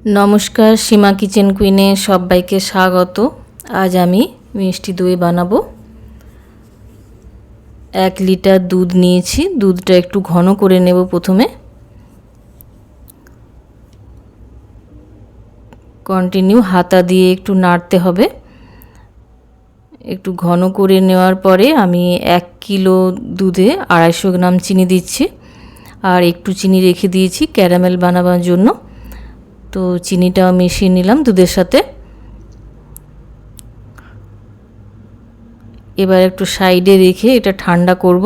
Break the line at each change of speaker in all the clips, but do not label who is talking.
নমস্কার, সীমা কিচেন কুইনে সবাইকে স্বাগত। আজ আমি মিষ্টি দই বানাবো। এক লিটার দুধ নিয়েছি। দুধটা একটু ঘন করে নেব প্রথমে। কন্টিনিউ হাতা দিয়ে একটু নাড়তে হবে। একটু ঘন করে নেওয়ার পরে আমি এক কিলো দুধে আড়াইশো গ্রাম চিনি দিচ্ছি। আর একটু চিনি রেখে দিয়েছি ক্যারামেল বানাবার জন্য। তো চিনিটাও মিশিয়ে নিলাম দুধের সাথে। এবার একটু সাইডে রেখে এটা ঠান্ডা করব।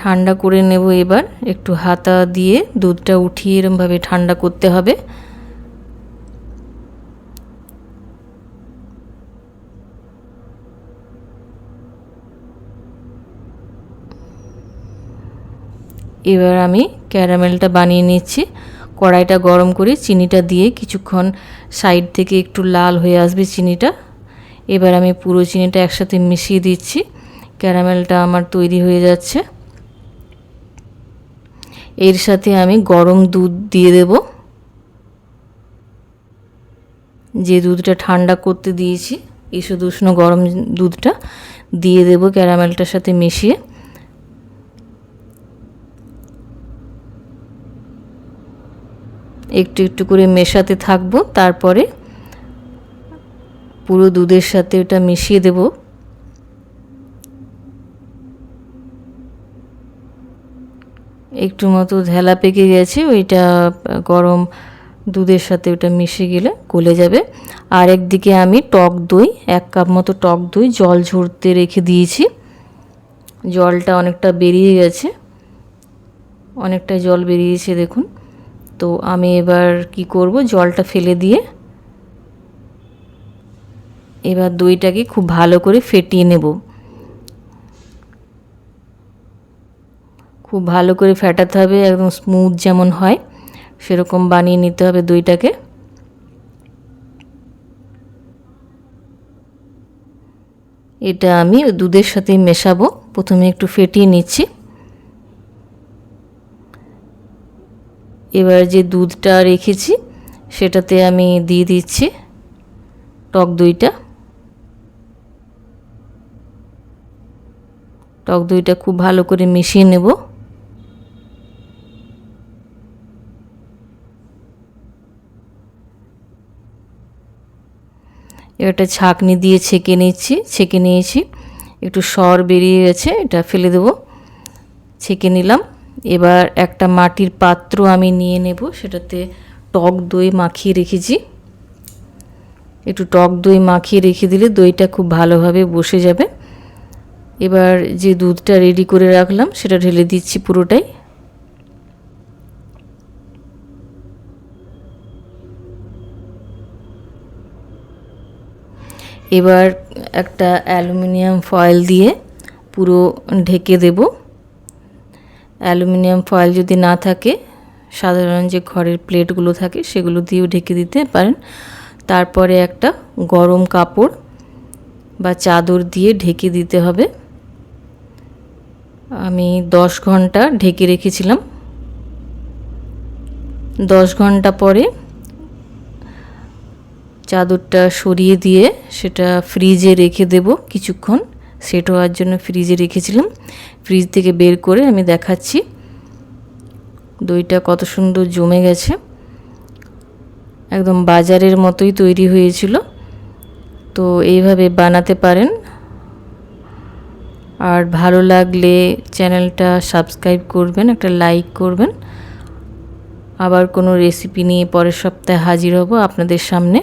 ঠান্ডা করে নেব এবার। একটু হাতা দিয়ে দুধটা উঠিয়ে এরমভাবে ঠান্ডা করতে হবে। এবার আমি ক্যারামেলটা বানিয়ে নিচ্ছি। কড়াইটা গরম করে চিনিটা দিয়ে কিছুক্ষণ সাইড থেকে একটু লাল হয়ে আসবে চিনিটা। এবার আমি পুরো চিনিটা একসাথে মিশিয়ে দিচ্ছি। ক্যারামেলটা আমার তৈরি হয়ে যাচ্ছে। এর সাথে আমি গরম দুধ দিয়ে দেব। যে দুধটা ঠান্ডা করতে দিয়েছি ঈষদ উষ্ণ গরম দুধটা দিয়ে দেব ক্যারামেলটার সাথে মিশিয়ে। একটু একটু করে মেশাতে থাকব, তারপরে পুরো দুধের সাথে ওটা মিশিয়ে দেব। একটু মতো ধেলা পেকে গেছে, ওইটা গরম দুধের সাথে ওটা মিশে গেলে গলে যাবে। আর একদিকে আমি টক দই, এক কাপ মতো টক দই, জল ঝরতে রেখে দিয়েছি। জলটা অনেকটা বেরিয়ে গেছে অনেকটা জল বেরিয়েছে, দেখুন। তো আমি এবার কি করব? জলটা ফেলে দিয়ে এবার দইটাকে খুব ভালো করে ফেটিয়ে নেব। খুব ভালো করে ফেটাতে হবে, একদম স্মুথ যেমন হয়, সেরকম বানিয়ে নিতে হবে দইটাকে। এটা আমি দুধের সাথে মেশাবো। প্রথমে একটু ফেটিয়ে নিচ্ছি। এবার যে দুধটা রেখেছি, সেটাতে আমি দিয়ে দিচ্ছি টক দইটা। টক দইটা খুব ভালো করে মিশিয়ে নেব। এটা ছাঁকনি দিয়ে ছেঁকে নিচ্ছি, ছেঁকে নিয়েছি। একটু সর বেরিয়ে গেছে, এটা ফেলে দেব। ছেঁকে নিলাম। এবার একটা মাটির পাত্র আমি নিয়ে নেব, সেটাতে টক দই মাখিয়ে রেখেছি। একটু টক দই মাখিয়ে রেখে দিলে দইটা খুব ভালোভাবে বসে যাবে। এবার যে দুধটা রেডি করে রাখলাম, সেটা ঢেলে দিচ্ছি পুরোটাই। এবার একটা অ্যালুমিনিয়াম ফয়েল দিয়ে পুরো ঢেকে দেবো। অ্যালুমিনিয়াম ফয়েল যদি না থাকে, সাধারণ যে ঘরের প্লেটগুলো থাকে সেগুলো দিয়েও ঢেকে দিতে পারেন। তারপরে একটা গরম কাপড় বা চাদর দিয়ে ঢেকে দিতে হবে। আমি দশ ঘণ্টা ঢেকে রেখেছিলাম। দশ ঘণ্টা পরে চাদরটা সরিয়ে দিয়ে সেটা ফ্রিজে রেখে দেব কিছুক্ষণ। সেট হওয়ার জন্য ফ্রিজে রেখেছিলাম। ফ্রিজ থেকে বের করে আমি দেখাচ্ছি। দইটা কত সুন্দর জমে গেছে। একদম বাজারের মতোই তৈরি হয়েছিল। তো এইভাবে বানাতে পারেন। আর ভালো লাগলে চ্যানেলটা সাবস্ক্রাইব করবেন, একটা লাইক করবেন। আবার কোনো রেসিপি নিয়ে পরের সপ্তাহে হাজির হব আপনাদের সামনে।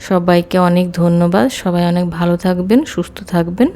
সবাইকে অনেক ধন্যবাদ। সবাই অনেক ভালো থাকবেন, সুস্থ থাকবেন।